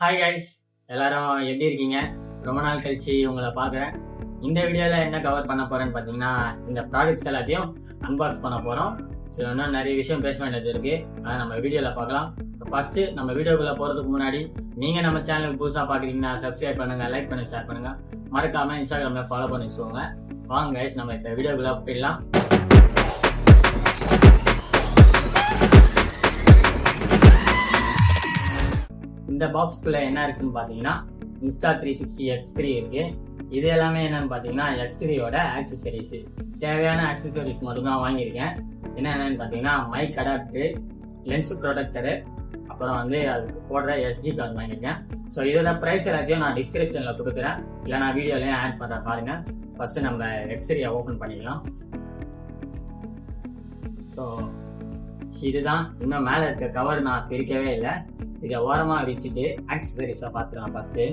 Hi guys எல்லாரும் எப்படி இருக்கீங்க? ரொம்ப நாள் கழிச்சு உங்களை பார்க்குறேன். இந்த வீடியோவில் என்ன கவர் பண்ண போகிறேன்னு பார்த்தீங்கன்னா இந்த ப்ராடக்ட்ஸ் எல்லாத்தையும் அன்பாக்ஸ் பண்ண போகிறோம் ஸோ இன்னும் நிறைய விஷயம் பேச வேண்டியது இருக்குது அதை நம்ம வீடியோவில் பார்க்கலாம். ஃபஸ்ட்டு நம்ம வீடியோக்குள்ளே போகிறதுக்கு முன்னாடி நீங்கள் நம்ம சேனலுக்கு புதுசாக பார்க்குறீங்கன்னா சப்ஸ்கிரைப் பண்ணுங்கள் லைக் பண்ணி ஷேர் பண்ணுங்கள் மறக்காமல் இன்ஸ்டாகிராமில் ஃபாலோ பண்ணி வச்சுக்கோங்க. வாங்க கைஸ் நம்ம இப்போ வீடியோக்குள்ளே போயிடலாம். இந்த பாக்ஸ்க்குள்ள என்ன இருக்குன்னு பாத்தீங்கன்னா Insta three sixty X three இருக்கு. இது எல்லாமே என்னன்னு பாத்தீங்கன்னா எக்ஸ் த்ரீயோட ஆக்சசரிஸ் தேவையான ஆக்சசரிஸ் மட்டும்தான் வாங்கியிருக்கேன். என்ன என்னென்னு பாத்தீங்கன்னா மைக் அடாப்டரு லென்ஸ் ப்ரொடக்டரு அப்புறம் வந்து அதுக்கு போடுற எஸ்டி கார்டு வாங்கியிருக்கேன். ஸோ இதோட ப்ரைஸ் எல்லாத்தையும் நான் டிஸ்கிரிப்ஷனில் கொடுக்குறேன். இல்லை நான் வீடியோலையும் ஆட் பண்ணுறேன் பாருங்க. ஃபர்ஸ்ட் நம்ம எக்ஸ்ரீயை ஓப்பன் பண்ணிக்கலாம். ஸோ இதுதான். இன்னும் மேலே இருக்க கவர் நான் பிரிக்கவே இல்லை. இதை ஓரமாக வச்சுட்டு ஆக்சசரிஸை பார்த்துக்கலாம் ஃபஸ்ட்டு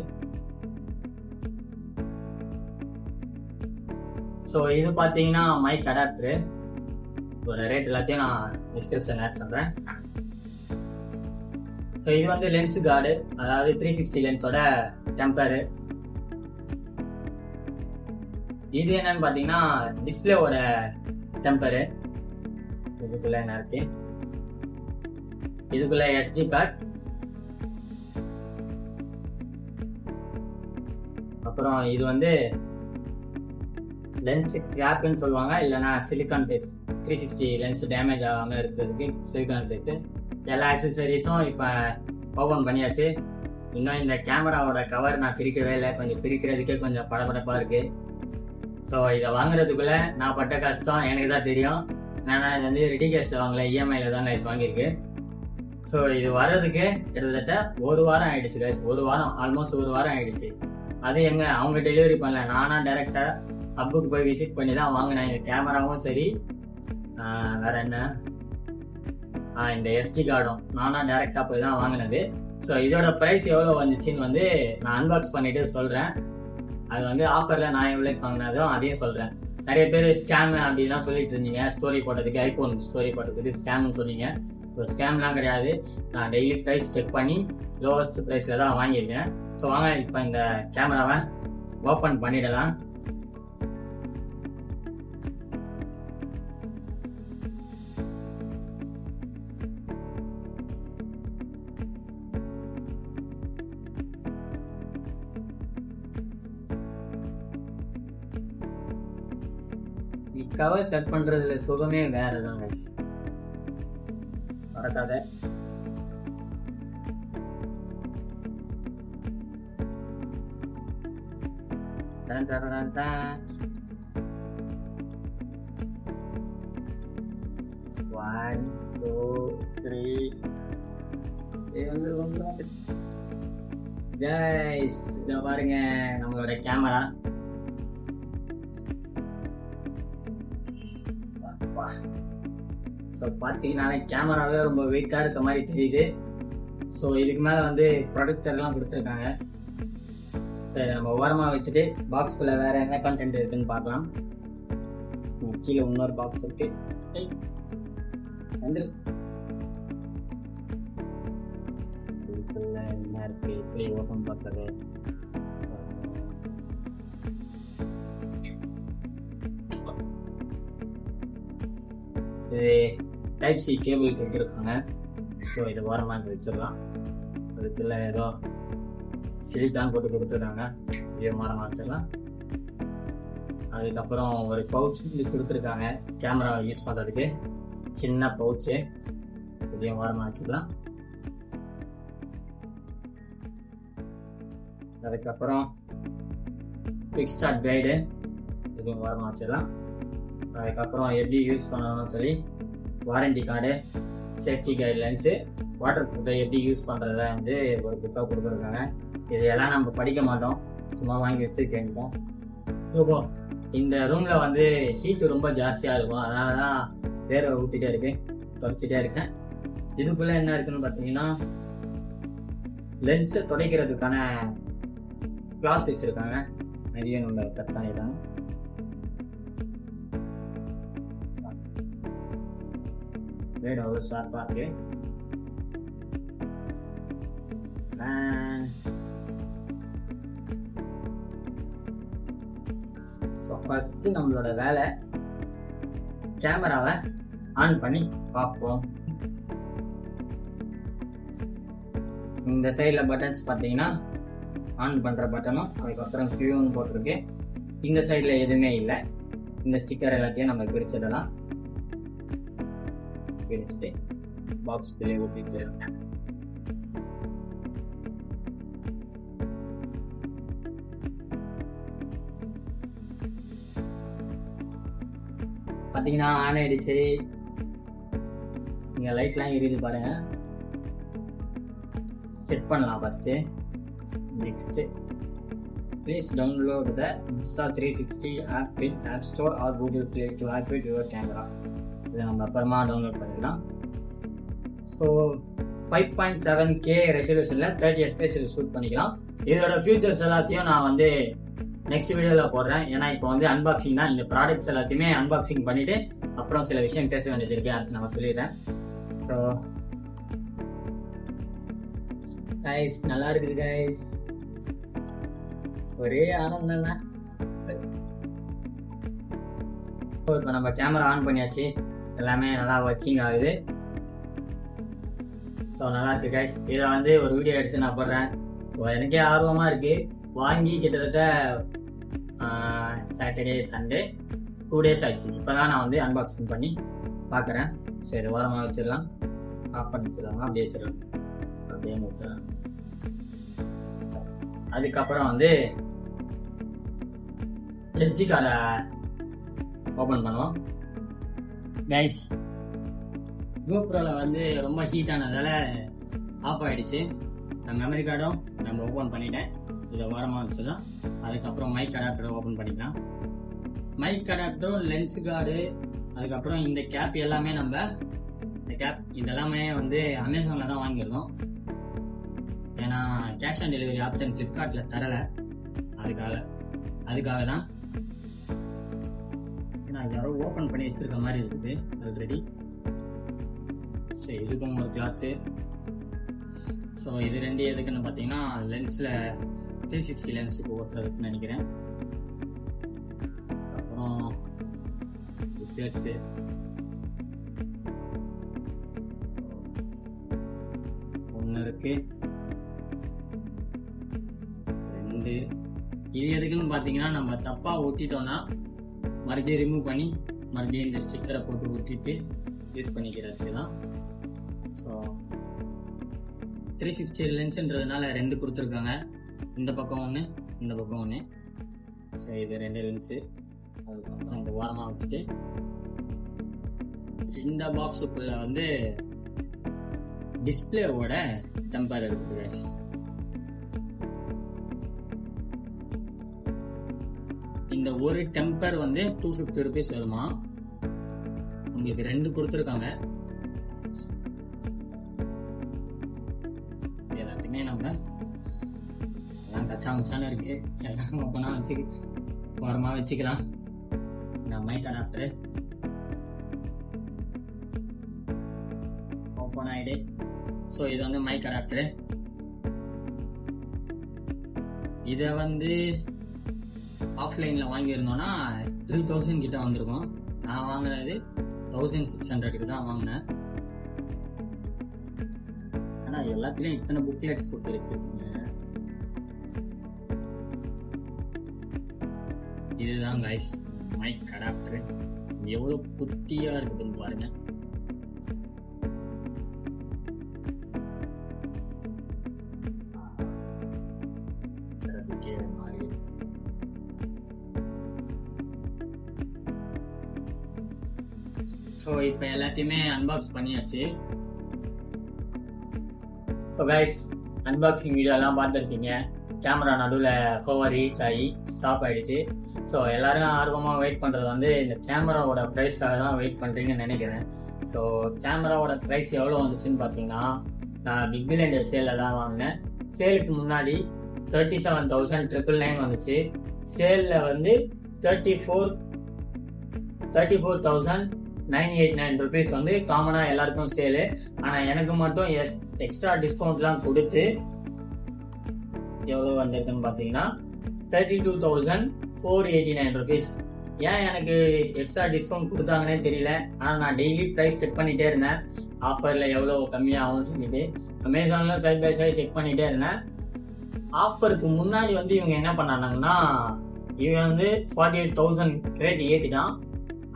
ஸோ இது பார்த்தீங்கன்னா மைக் அடாப்டரு இதோட ரேட் எல்லாத்தையும் நான் டிஸ்கிரிப்ஷன் ஆட் பண்ணுறேன் ஸோ இது வந்து லென்ஸ் கார்டு அதாவது த்ரீ சிக்ஸ்டி லென்ஸோட டெம்பரு இது என்னன்னு பார்த்தீங்கன்னா டிஸ்பிளேவோட டெம்பரு இதுக்குள்ள என்ன இருக்கு? இதுக்குள்ள எஸ்டி கார்டு அப்புறம் இது வந்து லென்ஸ் கிராப்னு சொல்லுவாங்க? இல்லைனா silicone base three sixty lens damage ஆகாமல் இருக்கிறதுக்கு சிலிக்கான் பேஸ் எல்லா ஆக்சசரிஸும் இப்போ ஓப்பன் பண்ணியாச்சு. இன்னும் இந்த கேமராவோட கவர் நான் பிரிக்கவே இல்லை. கொஞ்சம் பிரிக்கிறதுக்கே கொஞ்சம் படபடப்பாக இருக்குது ஸோ இதை வாங்குறதுக்குள்ள நான் பட்ட கஷ்டம் எனக்கு தான் தெரியும். நான் இது வந்து ரெடி கேஸ்ட்டில் வாங்கல. இஎம்ஐயில் தான் கைஸ் வாங்கியிருக்கு. ஸோ இது வர்றதுக்கு கிட்டத்தட்ட ஒரு வாரம் ஆயிடுச்சு கைஸ் ஒரு வாரம் ஆல்மோஸ்ட் ஒரு வாரம் ஆயிடுச்சு. அது எங்க? அவங்க டெலிவரி பண்ணல. நானா டைரக்டா ஹப்புக்கு போய் விசிட் பண்ணி தான் வாங்கினேன். கேமராவும் சரி. வேற என்ன? இந்த எஸ்டி கார்டும் நானா டைரக்டா போய் தான் வாங்கினது. ஸோ இதோட ப்ரைஸ் எவ்வளோ வந்துச்சுன்னு வந்து நான் அன்பாக்ஸ் பண்ணிட்டு சொல்றேன். அது வந்து ஆஃபர்ல நான் எவ்வளோ வாங்கினதும் அதையும் சொல்றேன். நிறைய பேர் ஸ்கேம் அப்படிலாம் சொல்லிட்டு இருந்தீங்க. ஸ்டோரி போட்டதுக்கு ஐபோன் ஸ்டோரி போட்டதுக்கு ஸ்கேம்னு சொன்னீங்க. ஸோ ஸ்கேம்லாம் கிடையாது. நான் டெய்லி ப்ரைஸ் செக் பண்ணி லோவஸ்ட் ப்ரைஸில் தான் வாங்கியிருக்கேன். ஸோ வாங்க இப்போ இந்த கேமராவை ஓப்பன் பண்ணிடலாம். கவர் கட் பண்றதுல சுகமே வேற தான் மறக்காத. Dun, dun, dun, dun. One, two, three. Guys இத பாருங்க நம்மளோட கேமரா ஸோ பார்த்தீங்கன்னாலே கேமராவே ரொம்ப வெயிட்டாக இருக்க மாதிரி தெரியுது ஸோ இதுக்கு மேலே வந்து ப்ரொடக்டர்லாம் கொடுத்துருக்காங்க சரி நம்ம ஓரமாக வச்சுட்டு பாக்ஸ்குள்ளே வேற என்ன கண்டென்ட் இருக்குன்னு பார்க்கலாம். கீழே இன்னொரு பாக்ஸ் இருக்கு. வந்து என்ன இருக்கு? எப்படி ஓப்பன் பண்ணுறது இது டைப் சி கேபிள் கொடுத்துருக்காங்க ஸோ இதை ஓரமாக வச்சிடலாம். அதுக்குள்ள ஏதோ சிலிக்கான் போட்டு கொடுத்துருக்காங்க. இதை மாச்செல்லாம் அதுக்கப்புறம் ஒரு பவுச் கொடுத்துருக்காங்க. கேமரா யூஸ் பண்ணுறதுக்கு சின்ன பவுச்சு இதையும் ஓரமாக வச்சுக்கலாம் அதுக்கப்புறம் குவிக் ஸ்டார்ட் கைடு இதையும் ஓரமாக வச்சிடலாம் அதுக்கப்புறம் எப்படி யூஸ் பண்ணணும்னு சொல்லி warranty card safety guidelines water ப்ரூஃபை எப்படி யூஸ் பண்ணுறத வந்து ஒரு புக்காக கொடுத்துருக்காங்க. இதையெல்லாம் நம்ம படிக்க மாட்டோம். சும்மா வாங்கி வச்சு கேட்போம் இப்போ இந்த ரூமில் வந்து ஹீட் ரொம்ப ஜாஸ்தியாக இருக்கும். அதனால தான் வேர்வை ஊற்றிட்டே இருக்கு தொடச்சிட்டே இருக்கேன். இதுக்குள்ளே என்ன இருக்குன்னு பார்த்தீங்கன்னா லென்ஸை துடைக்கிறதுக்கான கிளாஸ் வச்சுருக்காங்க அதையும் நம்ம கட் பண்ணிட்டாங்க வேற ஒரு ஷார்ப்பாக இருக்கு. ஃபஸ்ட்டு நம்மளோட வேலை. கேமராவை ஆன் பண்ணி பார்ப்போம். இந்த சைடில் பட்டன்ஸ் பார்த்தீங்கன்னா ஆன் பண்ணுற பட்டனும் அதுக்கப்புறம் கியூன்னு போட்டிருக்கு. இந்த சைடில் எதுவுமே இல்லை. இந்த ஸ்டிக்கர் எல்லாத்தையும் நம்ம பிரிச்சதெல்லாம் பிரிச்சுட்டு பாக்ஸ் பிள்ளை வச்சிருக்கேன் பார்த்தீங்கன்னா ஆன் ஆயிடுச்சு. இங்கே லைட்லாம் எரியுது பாருங்க. செட் பண்ணலாம் first next please download the Insta three sixty app in App Store or Google Play to activate your camera இதை நம்ம அப்புறமா டவுன்லோட் பண்ணிக்கலாம். So five point seven K ரெசல்யூஷனில் thirty எட் பேஸ் ஷூட் பண்ணிக்கலாம். இதோட ஃபியூச்சர்ஸ் எல்லாத்தையும் நான் வந்து நெக்ஸ்ட் வீடியோவில் போடுறேன். ஏன்னா இப்போ வந்து அன்பாக்சிங் தான். இந்த ப்ராடக்ட்ஸ் எல்லாத்தையுமே அன்பாக்சிங் பண்ணிவிட்டு அப்புறம் சில விஷயம் பேச வேண்டியது இருக்கு அது நான் சொல்லிடுறேன். ஸோ கைஸ் நல்லா இருக்குது கைஸ் ஒரே ஆனந்தம் தான்? இப்போ நம்ம கேமரா ஆன் பண்ணியாச்சு. எல்லாமே நல்லா ஒர்க்கிங் ஆகுது. ஸோ நல்லா இருக்கு கைஸ் இதை வந்து ஒரு வீடியோ எடுத்து நான் போடுறேன். ஸோ எனக்கே ஆர்வமாக இருக்கு. வாங்கி கிட்டத்தட்ட சாட்டர்டே சண்டே டூ டேஸ் ஆயிடுச்சு. இப்போ தான் நான் வந்து அன்பாக்சிங் பண்ணி பார்க்குறேன் சரி ஓரமாக வச்சிடலாம். ஆஃப் பண்ணி வச்சிடலாம்? அப்படியே வச்சிடலாம். அப்படியே வச்சிடலாம் அதுக்கப்புறம் வந்து எஸ்டி கார்டை ஓப்பன் பண்ணுவோம். கைஸ் கோப்ரோவில் வந்து ரொம்ப ஹீட் ஆனதால் ஆஃப் ஆகிடுச்சு நான் மெமரி கார்டும் நம்ம ஓப்பன் பண்ணிட்டேன். இதை ஓரமாக வச்சுதான் அதுக்கப்புறம் மைக் அடாப்டரை ஓப்பன் பண்ணிக்கலாம். மைக் அடாப்டரும் லென்ஸ் கார்டு அதுக்கப்புறம் இந்த கேப் எல்லாமே நம்ம இந்த கேப் இதெல்லாமே வந்து அமேசானில் தான் வாங்கியிருந்தோம். ஏன்னா கேஷ் ஆன் டெலிவரி ஆப்ஷன் ஃப்ளிப்கார்ட்டில் தரலை. அதுக்காக அதுக்காக தான். ஏன்னா யாரோ ஓப்பன் பண்ணி வச்சிருக்க மாதிரி இருக்குது. ஆல்ரெடி ஸோ இதுக்கும் ஒரு கிளாத்து ஸோ இது ரெண்டு எதுக்குன்னு பார்த்தீங்கன்னா லென்ஸில் த்ரீ சிக்ஸ்டி லென்ஸுக்கு ஓட்டுறதுக்குன்னு நினைக்கிறேன். அப்புறம் பிளேட்ஸு ஒன்று இருக்கு. ரெண்டு. இது எதுக்குன்னு பார்த்தீங்கன்னா நம்ம தப்பாக ஒட்டிட்டோம்னா மறுபடியும் ரிமூவ் பண்ணி மறுபடியும் இந்த ஸ்டிக்கரை போட்டு ஒட்டிட்டு யூஸ் பண்ணிக்கிறதுக்கு தான் ஸோ த்ரீ சிக்ஸ்டி லென்ஸுன்றதுனால ரெண்டு கொடுத்துருக்காங்க. இந்த பக்கம் ஒன்று இந்த பக்கம் ஒன்று ஸோ இது ரெண்டு லென்ஸு அதுக்கப்புறம் இந்த ஓரமாக வச்சுட்டு இந்த பாக்ஸுக்குள்ள வந்து டிஸ்பிளேவோட டெம்பர் இருக்குது இந்த ஒரு டெம்பர் வந்து டூ ஃபிஃப்டி ருபீஸ் வருமா? உங்களுக்கு ரெண்டு கொடுத்துருக்காங்க. எல்லாம் இருக்கு. எல்லாம் ஓப்பனாக வச்சு ஓரமா வச்சுக்கலாம். இந்த மைக் அடாப்டரு ஓப்பன் ஆயிடு. ஸோ இது வந்து மைக் அடாப்டரு இதை வந்து ஆஃப்லைனில் வாங்கியிருந்தோன்னா த்ரீ தௌசண்ட் கிட்ட வந்திருக்கும். நான் வாங்கினது தௌசண்ட் சிக்ஸ் ஹண்ட்ரடுக்கு தான் வாங்கினேன். ஆனால் எல்லாத்துலேயும் இத்தனை புக்லெட்ஸ் கொடுத்து வச்சுருக்கீங்க இதுதான் கைஸ் மை கடாப்டர் எவ்வளோ புத்தியாக இருக்குதுன்னு பாருங்க. ஸோ இப்போ எல்லாத்தையுமே அன்பாக்ஸ் பண்ணியாச்சு. ஸோ கைஸ் அன்பாக்சிங் வீடியோலாம் பார்த்துருக்கீங்க கேமரா நடுவில் ஹோவர் ரீச் ஆகி ஸ்டாப் ஆகிடுச்சு ஸோ எல்லாரும் ஆர்வமாக வெயிட் பண்ணுறது வந்து இந்த கேமராவோட ப்ரைஸ்க்காக தான் வெயிட் பண்ணுறீங்கன்னு நினைக்கிறேன். ஸோ கேமராவோட ப்ரைஸ் எவ்வளோ வந்துச்சுன்னு பார்த்தீங்கன்னா நான் பிக் பில்லியன் சேலில் தான் வாங்கினேன். சேலுக்கு முன்னாடி thirty seven thousand triple nine வந்துச்சு சேலில் வந்து thirty four thirty four thousand nine eight nine rupees வந்து காமனாக எல்லாருக்கும் சேலு ஆனால் எனக்கு மட்டும் எஸ் எக்ஸ்ட்ரா டிஸ்கவுண்ட்லாம் கொடுத்து எவ்வளோ வந்திருக்குன்னு பார்த்தீங்கன்னா thirty two thousand four eighty nine rupees ஏன் எனக்கு எக்ஸ்ட்ரா டிஸ்கவுண்ட் கொடுத்தாங்கன்னே தெரியல. ஆனால் நான் டெய்லி ப்ரைஸ் செக் பண்ணிகிட்டே இருந்தேன். ஆஃபரில் எவ்வளோ கம்மியாகும்னு சொல்லிட்டு. அமேசானில் சைட் பை சைட் செக் பண்ணிகிட்டே இருந்தேன். ஆஃபருக்கு முன்னாடி வந்து இவங்க என்ன பண்ணாங்கன்னா இவன் வந்து ஃபார்ட்டி எயிட் தௌசண்ட் ரேட் ஏற்றிட்டான்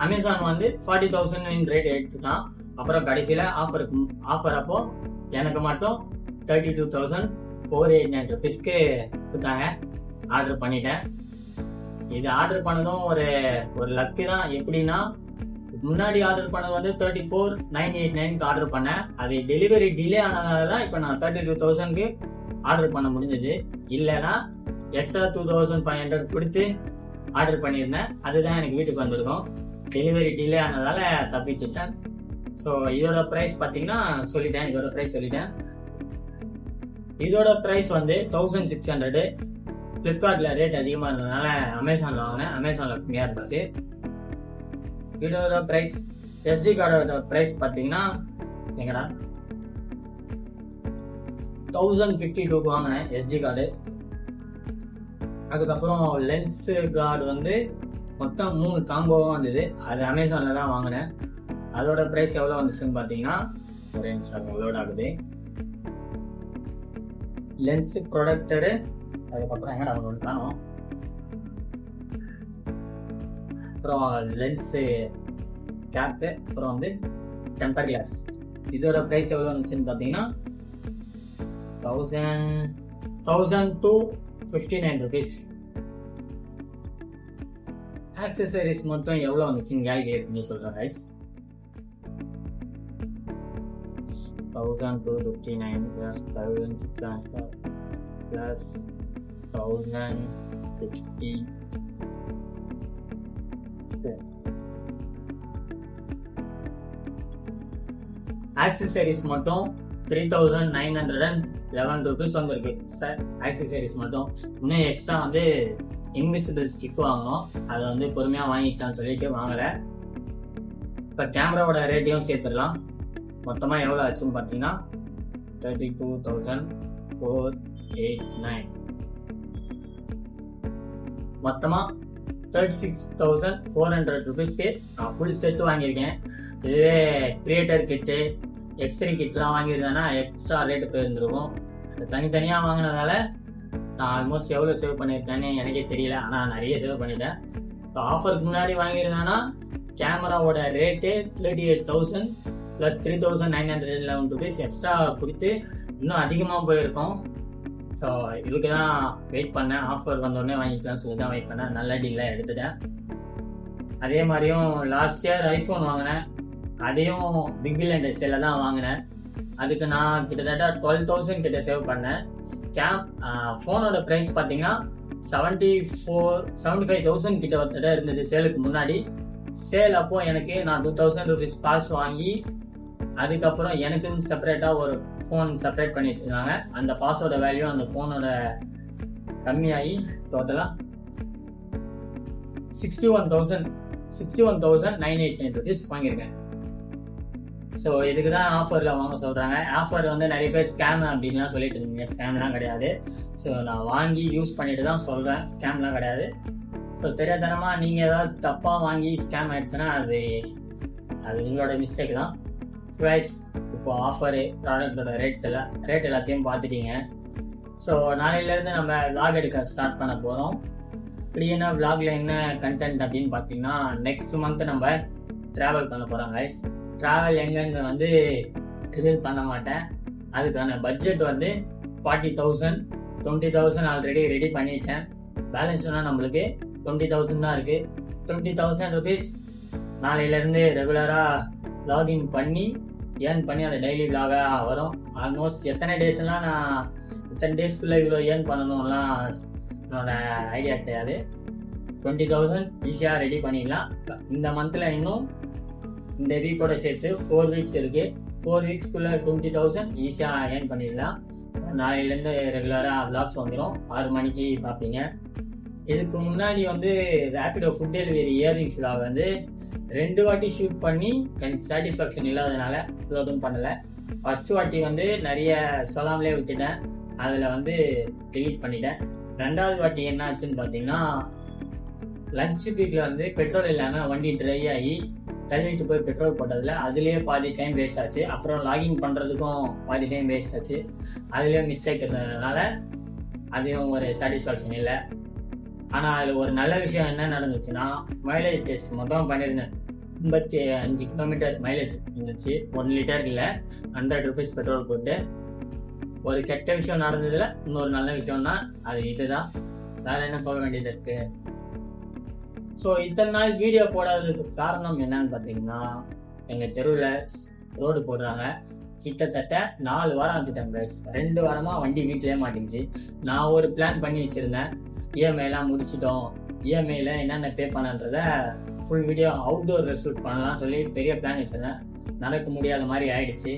அமேசான் வந்து ஃபார்ட்டி தௌசண்ட் ரேட் எடுத்துட்டான் அப்புறம் கடைசியில் ஆஃபருக்கு ஆஃபர் அப்போ எனக்கு மட்டும் thirty two thousand four eight nine ருபீஸ்க்கு கொடுத்தாங்க. ஆர்டர் பண்ணிட்டேன். இது ஆர்டர் பண்ணதும் ஒரு ஒரு லக்கு தான். எப்படின்னா முன்னாடி ஆர்டர் பண்ணது வந்து தேர்ட்டி ஃபோர் நைன் எயிட் நைனுக்கு ஆர்டர் பண்ணேன். அது டெலிவரி டிலே ஆனதால தான் இப்போ நான் தேர்ட்டி டூ தௌசண்ட்க்கு ஆர்டர் பண்ண முடிஞ்சது. இல்லைன்னா extra two thousand five hundred கொடுத்து ஆர்டர் பண்ணியிருந்தேன். அதுதான் எனக்கு வீட்டுக்கு வந்திருக்கும். டெலிவரி டிலே ஆனதால தப்பிச்சிட்டேன். ஸோ இதோட ப்ரைஸ் பார்த்தீங்கன்னா சொல்லிட்டேன். இதோட ப்ரைஸ் சொல்லிட்டேன். இதோட ப்ரைஸ் வந்து தௌசண்ட் சிக்ஸ் ஹண்ட்ரடு ஃப்ளிப்கார்ட்டில் ரேட் அதிகமாக இருந்ததுனால அமேசானில் வாங்கினேன். அமேசானில் கம்மியாக இருந்துச்சு. இதோட ப்ரைஸ் எஸ்டி கார்டோட ப்ரைஸ் பார்த்தீங்கன்னா எங்கடா? தௌசண்ட் ஃபிஃப்டி டூக்கு வாங்கினேன் எஸ்டி கார்டு அதுக்கப்புறம் லென்ஸு கார்டு வந்து மொத்தம் மூணு காம்போவாக வந்தது. அது அமேசானில் தான் வாங்கினேன். அதோட ப்ரைஸ் எவ்வளோ வந்துச்சுன்னு பார்த்தீங்கன்னா ஒரு நிமிஷம் லோட் ஆகுது. லென்ஸு ப்ரொடக்டடு அதுக்கப்புறம் எங்கடா ஒன்று காணும் அப்புறம் லென்ஸு கேப்பு அப்புறம் வந்து டெம்பர் கிளாஸ் இதோட ப்ரைஸ் எவ்வளோ வந்துச்சுன்னு பார்த்தீங்கன்னா thousand thousand two fifty nine rupees accessories மட்டும் எவ்வளோ வந்துச்சுன்னு கேல்குலேட் பண்ணி சொல்கிறேன் price thousand two fifty nine plus thousand six hundred plus thousand fifty accessories மட்டும் three thousand nine hundred and eleven rupees வந்திருக்கு. சார் ஆக்சசரிஸ் மட்டும். இன்னும் எக்ஸ்ட்ரா வந்து இன்விசிபிள் ஸ்டிக் வாங்கணும். அதை வந்து பொறுமையாக வாங்கிட்டான்னு சொல்லிட்டு வாங்கலை. இப்போ கேமராவோட ரேட்டையும் சேர்த்துடலாம். மொத்தமாக எவ்வளோ ஆச்சுன்னு பார்த்தீங்கன்னா thirty two thousand four eight nine மொத்தமாக thirty six thousand four hundred ருபீஸ்க்கு நான் ஃபுல் செட்டு வாங்கியிருக்கேன். இதுவே கிரியேட்டர் கிட்டு எக்ஸ்ரே கிட்லாம் வாங்கியிருந்தேன்னா எக்ஸ்ட்ரா ரேட்டு போயிருந்துருக்கும். தனித்தனியாக வாங்கினதால நான் ஆல்மோஸ்ட் எவ்வளோ சேவ் பண்ணியிருக்கேன்னு எனக்கே தெரியல. ஆனால் நிறைய சேவ் பண்ணிட்டேன். இப்போ ஆஃபருக்கு முன்னாடி வாங்கியிருந்தேன்னா கேமராவோட rate thirty eight thousand plus three thousand nine hundred eleven rupees extra கொடுத்து இன்னும் அதிகமாக போயிருக்கோம். ஸோ இதுக்கு தான் வெயிட் பண்ணேன். ஆஃபர் வந்தோடனே வாங்கிக்கலாம்னு சொல்லி தான் வெயிட் பண்ணேன். நல்ல டீலாக எடுத்துட்டேன். அதே மாதிரியும் லாஸ்ட் இயர் ஐஃபோன் வாங்கினேன். அதையும் பிக் பில்லியன் டெஸ்டில் தான் வாங்கினேன். அதுக்கு நான் கிட்டத்தட்ட டுவெல் தௌசண்ட் கிட்ட சேவ் பண்ணேன். கேம் ஃபோனோட ப்ரைஸ் பார்த்தீங்கன்னா seventy four seventy five thousand கிட்ட வந்துட்டு இருந்தது சேலுக்கு முன்னாடி. சேல் அப்போ எனக்கு நான் டூ தௌசண்ட் ருபீஸ் பாஸ் வாங்கி அதுக்கப்புறம் எனக்குன்னு செப்பரேட்டாக ஒரு ஃபோன் செப்பரேட் பண்ணி வச்சுருக்காங்க. அந்த பாஸோட வேல்யூ அந்த ஃபோனோட கம்மியாகி டோட்டலாக sixty one thousand sixty one thousand nine eight nine rupees வாங்கியிருக்கேன். ஸோ இதுக்கு தான் ஆஃபரில் வாங்க சொல்கிறாங்க ஆஃபர் வந்து நிறைய பேர் ஸ்கேம் அப்படின்லாம் சொல்லிட்டு இருந்தீங்க. ஸ்கேம்லாம் கிடையாது. ஸோ நான் வாங்கி யூஸ் பண்ணிட்டு தான் சொல்கிறேன் ஸ்கேம்லாம் கிடையாது. ஸோ தெரியாதனமாக நீங்கள் ஏதாவது தப்பாக வாங்கி ஸ்கேம் ஆயிடுச்சுன்னா அது அது உங்களோட மிஸ்டேக் தான். ப்ரைஸ் இப்போ ஆஃபரு ப்ராடக்டோட ரேட்ஸ் எல்லாம் ரேட் எல்லாத்தையும் பார்த்துட்டீங்க. ஸோ நாளையிலேருந்து நம்ம விளாக் எடுக்க ஸ்டார்ட் பண்ண போகிறோம் இப்படி என்ன விளாகில் என்ன கண்டென்ட் அப்படின்னு பார்த்தீங்கன்னா நெக்ஸ்ட் மந்த் நம்ம ட்ராவல் பண்ண போகிறோம் கைஸ் ட்ராவல் எங்கன்னு வந்து ரிவீல் பண்ண மாட்டேன். அதுக்கான பட்ஜெட் வந்து forty thousand twenty thousand already ready பண்ணிட்டேன். பேலன்ஸ் சொன்னால் நம்மளுக்கு டுவெண்ட்டி தௌசண்ட் தான் இருக்குது டுவெண்ட்டி தௌசண்ட் ருபீஸ் நாளையிலேருந்து ரெகுலராக லாகின் பண்ணி ஏர்ன் பண்ணி அந்த டெய்லி விலாகாக வரும். ஆல்மோஸ்ட் எத்தனை டேஸ்லாம் நான் இத்தனை டேஸ்க்குள்ளே இவ்வளோ ஏர்ன் பண்ணணும்லாம் என்னோட ஐடியா கிடையாது. டுவெண்ட்டி தௌசண்ட் ஈஸியாக ரெடி பண்ணிடலாம். இந்த மந்தில் இன்னும் இந்த வீக்கோட சேர்த்து ஃபோர் வீக்ஸ் இருக்குது ஃபோர் வீக்ஸ்க்குள்ளே டுவெண்ட்டி தௌசண்ட் ஈஸியாக ஏர்ன் பண்ணிடலாம். நாளையிலேருந்து ரெகுலராக விளாக்ஸ் வந்துடும் ஆறு மணிக்கு பார்ப்பீங்க. இதுக்கு முன்னாடி வந்து Rapido food delivery earnings vlog வந்து ரெண்டு வாட்டி ஷூட் பண்ணி சாட்டிஸ்ஃபேக்ஷன் இல்லாதனால எதுவும் பண்ணலை. ஃபஸ்ட்டு வாட்டி வந்து நிறைய சொல்லாமலே விட்டுட்டேன். அதில் வந்து டெலீட் பண்ணிட்டேன். ரெண்டாவது வாட்டி என்ன ஆச்சுன்னு பார்த்தீங்கன்னா லஞ்ச் பீக்கில் வந்து பெட்ரோல் இல்லாமல் வண்டி ட்ரை ஆகி தள்ளிட்டு போய் பெட்ரோல் போட்டதில் அதுலேயே பாதி டைம் வேஸ்ட் ஆச்சு. அப்புறம் லாகின் பண்ணுறதுக்கும் பாதி டைம் வேஸ்ட் ஆச்சு. அதுலேயே மிஸ்டேக் இருந்ததுனால அதையும் ஒரு சாட்டிஸ்ஃபேக்ஷன் இல்லை. ஆனால் அதில் ஒரு நல்ல விஷயம் என்ன நடந்துச்சுன்னா மைலேஜ் டெஸ்ட் மட்டும் பண்ணியிருந்தேன் ஐம்பத்தி அஞ்சு கிலோமீட்டர் மைலேஜ் இருந்துச்சு. ஒன் லிட்டர் இல்லை ஹண்ட்ரட் ருபீஸ் பெட்ரோல் போட்டு. ஒரு கெட்ட விஷயம் நடந்ததில் இன்னொரு நல்ல விஷயம்னா அது இதுதான். வேற என்ன சொல்ல வேண்டியது இருக்கு? ஸோ இத்தனை நாள் வீடியோ போடாததுக்கு காரணம் என்னன்னு பார்த்தீங்கன்னா எங்கள் தெருவில் ரோடு போடுறாங்க. கிட்டத்தட்ட நாலு வாரம் ஆகிட்டேன் ப்ரைஸ் ரெண்டு வாரமாக வண்டி வீட்டிலே மாட்டேங்குச்சு நான் ஒரு பிளான் பண்ணி வச்சுருந்தேன். இஎம்ஐலாம் முடிச்சிட்டோம். இஎம்ஐயில் என்னென்ன பே பண்ணன்றதை ஃபுல் வீடியோ அவுட்டோர் ஷூட் பண்ணலாம் சொல்லி பெரிய பிளான் வச்சுருந்தேன். நடக்க முடியாத மாதிரி ஆயிடுச்சு.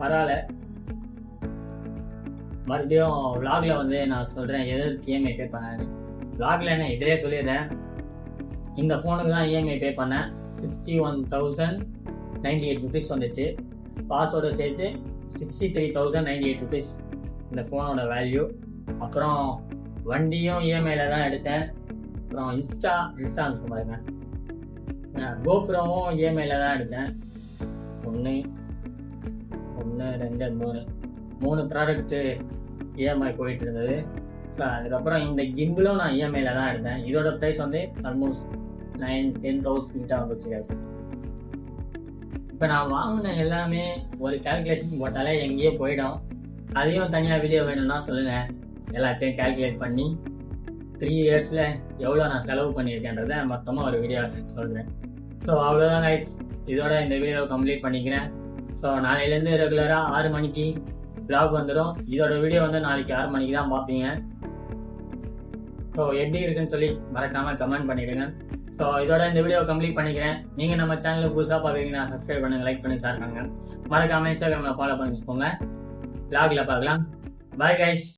பரவாயில்ல. மறுபடியும் vlogல வந்து நான் சொல்கிறேன் எதுக்கு இஎம்ஐ பே பண்ணேன் vlogல என்ன இதிலே சொல்லிடுறேன். இந்த ஃபோனுக்கு தான் இஎம்ஐ பே பண்ணேன் sixty one thousand ninety eight rupees வந்துச்சு. பாஸோடு சேர்த்து sixty three thousand ninety eight rupees இந்த ஃபோனோட வேல்யூ அப்புறம் வண்டியும் இஎம்ஐயில் தான் எடுத்தேன். அப்புறம் இன்ஸ்டா இன்ஸ்டா அனுப்ப பாருங்க கோபுரமும் இஎம்ஐயில் தான் எடுத்தேன். ஒன்று ஒன்று ரெண்டு மூணு. மூணு ப்ராடக்ட்டு இஎம்ஐ போயிட்டு இருந்தது. ஸோ அதுக்கப்புறம் இந்த கிம்பிளும் நான் இஎம்ஐயில் தான் எடுத்தேன். இதோட ப்ரைஸ் வந்து ஆல்மோஸ்ட் நைன் டென் தௌசண்ட் கிட்ட வந்துச்சு கேஸ் இப்போ நான் வாங்கின எல்லாமே ஒரு கால்குலேஷன் போட்டாலே எங்கேயோ போயிடும். அதையும் தனியாக வீடியோ வேணும்னா சொல்லுங்கள் எல்லாத்தையும் கால்குலேட் பண்ணி த்ரீ இயர்ஸில் எவ்வளோ நான் செலவு பண்ணியிருக்கேன்றத மொத்தமாக ஒரு வீடியோ சொல்கிறேன் ஸோ அவ்வளோதான் கைஸ் இதோட இந்த வீடியோ கம்ப்ளீட் பண்ணிக்கிறேன். ஸோ நாளையிலேருந்து ரெகுலராக ஆறு மணிக்கு பிளாக் வந்துடும் இதோட வீடியோ வந்து நாளைக்கு ஆறு மணிக்கு தான் பார்ப்பீங்க. ஸோ எப்படி இருக்குன்னு சொல்லி மறக்காமல் கமெண்ட் பண்ணிவிடுங்க ஸோ இதோட இந்த வீடியோ கம்ப்ளீட் பண்ணிக்கிறேன். நீங்கள் நம்ம சேனலுக்கு புதுசாக பார்க்குறீங்கன்னா சப்ஸ்கிரைப் பண்ணுங்கள் லைக் பண்ணி ஷேர் பண்ணுங்கள் மறக்காமல் இன்ஸ்டாகிராமில் ஃபாலோ பண்ணிக்கோங்க. பிளாகில் பார்க்கலாம். Bye guys